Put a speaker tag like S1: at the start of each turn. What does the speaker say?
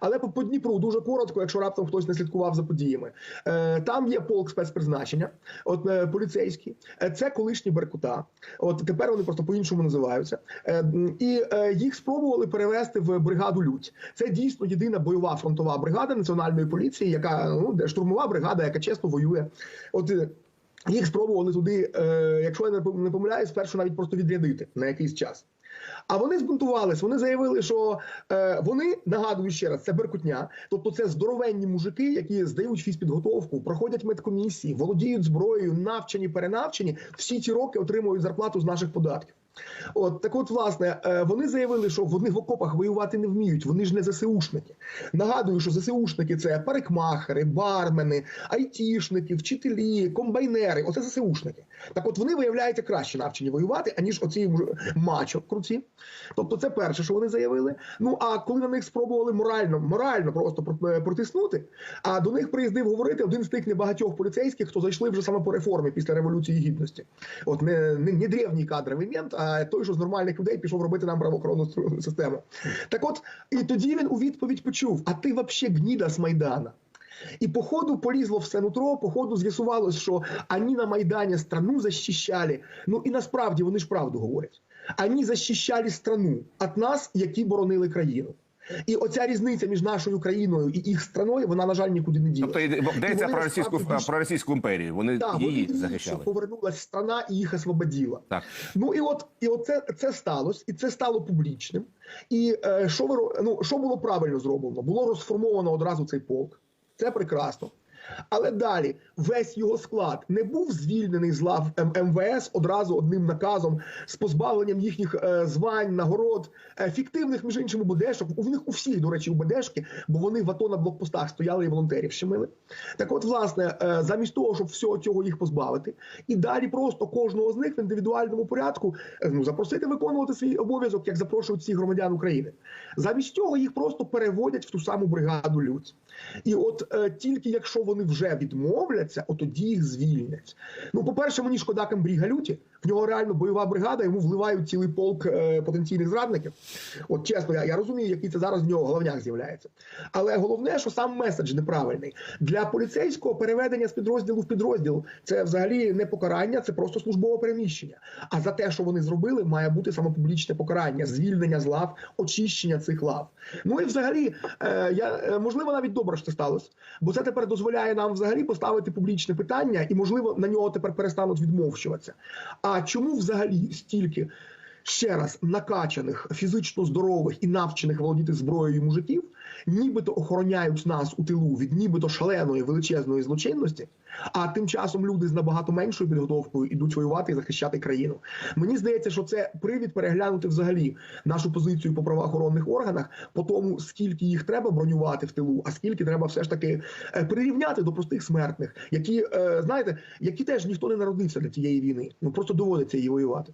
S1: Але по, Дніпру дуже коротко, якщо раптом хтось не слідкував за подіями. Е, там є полк спецпризначення, от е, поліцейський. Е, це колишні Беркута. От тепер вони просто по-іншому називаються. І їх спробували перевести в бригаду Людь. Це дійсно єдина бойова фронтова бригада національної поліції, яка ну штурмова бригада, яка чесно воює. От їх спробували туди, якщо я не помиляюсь, спершу навіть просто відрядити на якийсь час. А вони збунтувались, вони заявили, що е, вони нагадую ще раз, це беркутня, тобто це здоровенні мужики, які здають фізпідготовку, проходять медкомісії, володіють зброєю, навчені, перенавчені, всі ці роки отримують зарплату з наших податків. От так, от, власне, е, вони заявили, що вони в окопах воювати не вміють. Вони ж не ЗСУшники. Нагадую, що ЗСУшники це парикмахери, бармени, айтішники, вчителі, комбайнери. Оце ЗСУшники. Так, от вони виявляються краще навчені воювати, аніж оці мачо круті. Тобто, це перше, що вони заявили. Ну а коли на них спробували морально, морально просто е, протиснути, а до них приїздив говорити один з тих небагатьох поліцейських, хто зайшли вже саме по реформі після революції гідності. От не, не, не древній кадровий мент, а той, що з нормальних людей пішов робити нам правоохоронну систему. Так от, і тоді він у відповідь почув: а ти вообще гніда з Майдана. І по ходу полізло все нутро, по ходу з'ясувалось, що ані на Майдані страну защищали. Ну і насправді вони ж правду говорять. Ані защищали страну від нас, які боронили країну. І оця різниця між нашою країною і їх страною, вона, на жаль, нікуди не діє.
S2: Тобто йдеться про російську
S1: більш-
S2: про російську імперію. Вони
S1: Так,
S2: її
S1: вони,
S2: захищали.
S1: що повернулася страна і їх освободила.
S2: Так.
S1: Ну і от і от це, це сталося, і це стало публічним. І е, що ви ну, що було правильно зроблено? Було розформовано одразу цей полк. Це прекрасно. Але далі весь його склад не був звільнений з лав МВС одразу одним наказом з позбавленням їхніх е, звань, нагород, е, фіктивних, між іншим, УБДшок. У них у всіх, до речі, у УБДшки, бо вони в АТО на блокпостах стояли і волонтерів щемили. Так от, власне, е, замість того, щоб всього цього їх позбавити, і далі просто кожного з них в індивідуальному порядку ну, запросити виконувати свій обов'язок, як запрошують всіх громадян України. Замість цього їх просто переводять в ту саму бригаду людь. І от тільки якщо вони вже відмовляться, от тоді їх звільнять. Ну, по-перше, мені шкода Камбріга Люті. В нього реально бойова бригада, йому вливають цілий полк е, потенційних зрадників. От чесно, я, я розумію, який це зараз в нього головняк з'являється. Але головне, що сам меседж неправильний. Для поліцейського переведення з підрозділу в підрозділ це взагалі не покарання, це просто службове переміщення. А за те, що вони зробили, має бути саме публічне покарання, звільнення з лав, очищення цих лав. Ну і взагалі, е, я е, можливо навіть добре що це сталося, бо це тепер дозволяє нам взагалі поставити публічне питання, і можливо на нього тепер перестануть відмовчуватися. А чому взагалі стільки? Ще раз накачаних, фізично здорових і навчених володіти зброєю мужиків, нібито охороняють нас у тилу від нібито шаленої величезної злочинності, а тим часом люди з набагато меншою підготовкою ідуть воювати і захищати країну. Мені здається, що це привід переглянути взагалі нашу позицію по правоохоронних органах, по тому скільки їх треба бронювати в тилу, а скільки треба все ж таки е, прирівняти до простих смертних, які е, знаєте, які теж ніхто не народився для цієї війни. Ну просто доводиться її воювати.